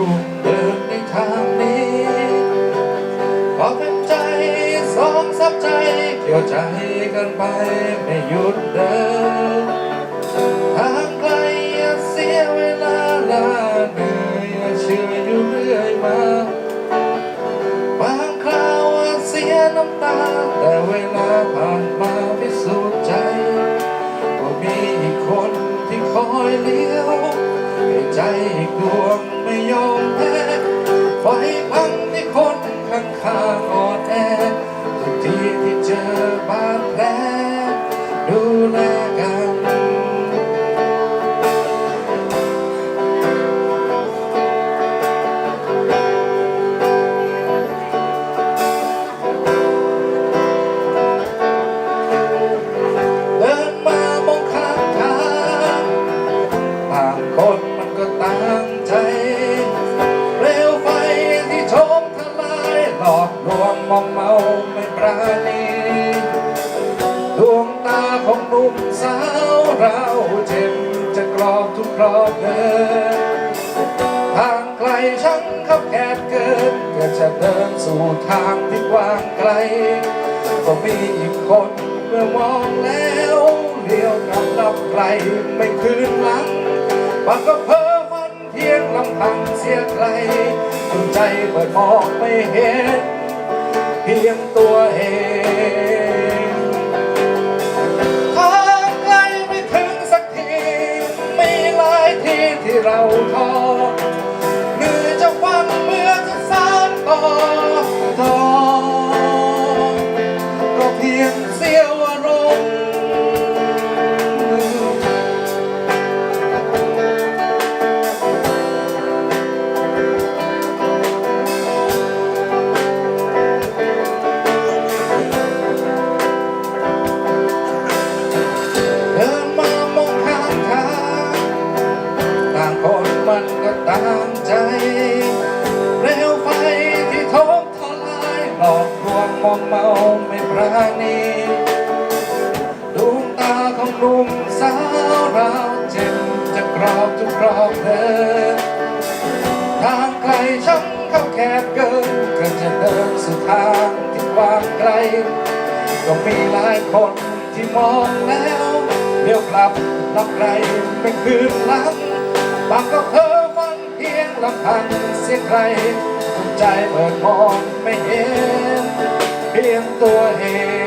ร่วมเดินในทางนี้ขอเป็นใจสองสับใจเกี่ยวใจกันไปไม่หยุดเดินทางไกลอย่าเสียเวลาลาเหนื่อยอย่าเชื่ออยู่เรื่อยมาบางคราวเสียน้ำตา แต่เวลาผ่านมาพิสูจน์ใจว่ามีอีกคนที่คอยเลี้ยว ใจอีกดวงไม่ยอมแพ้ไฟพังที่คน ตาของหนุ่มสาวเราเจ็บจะกรอบทุกครอบเดินทางไกลช่างขับแคบเกินก็จะเดินสู่ทางที่กว้างไกล ก็มีอีกคนเมื่อมองแล้วเลี้ยวกลับลับไกลไม่คืนหลังบางก็เพ้อฝันเพียงลำพังเสียไกลจนใจเปิดมองไม่เห็น เราท้อเหนื่อจะฟังเมื่อจะสานต่อต่อก็เพียงเสี้ยว ไกล ก็มีหลายคนที่มองแล้วเดี๋ยวกลับลับไกลไปคืนหลังบางก็เพ้อฝันเพียงลำพังเสียใครใจเปิดมองไม่เห็น เพียงตัวเอง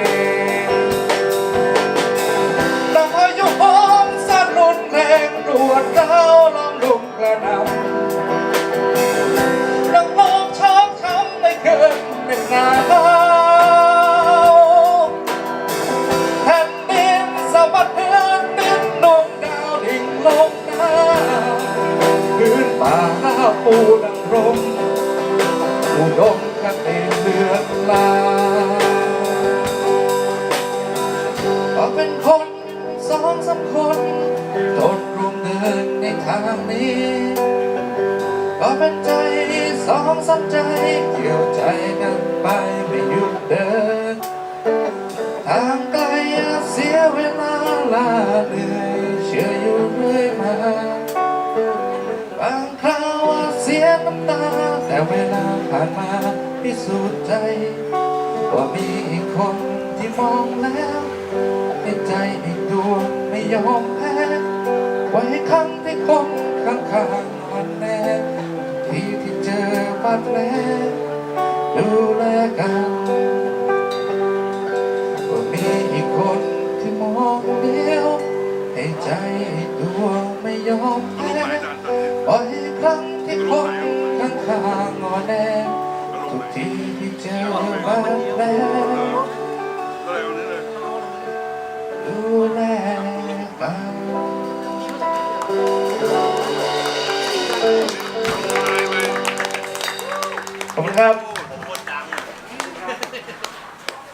ทางนี้ ก็เป็นใจสองสามใจเกี่ยวใจกันไปไม่หยุดเดิน ทางไกลอาเสียเวลาลาเหนื่อยเชื่ออยู่เรื่อยมาบางคราวอาเสียน้ำตา แต่เวลาผ่านมาพิสูจน์ใจว่ามีอีกคนที่มองแล้วในใจอีกดวงไม่ยอมแพ้ไว้ครั้งาดแผลดูแลกันว่ามีอีกคนที่มองเดียว ให้ใจอีกดวไม่ยอมแพ้ไว้ครั้งที่คนข้างๆอ่อนแอทุกทีที่เจอบาดแผลดูแลกัน have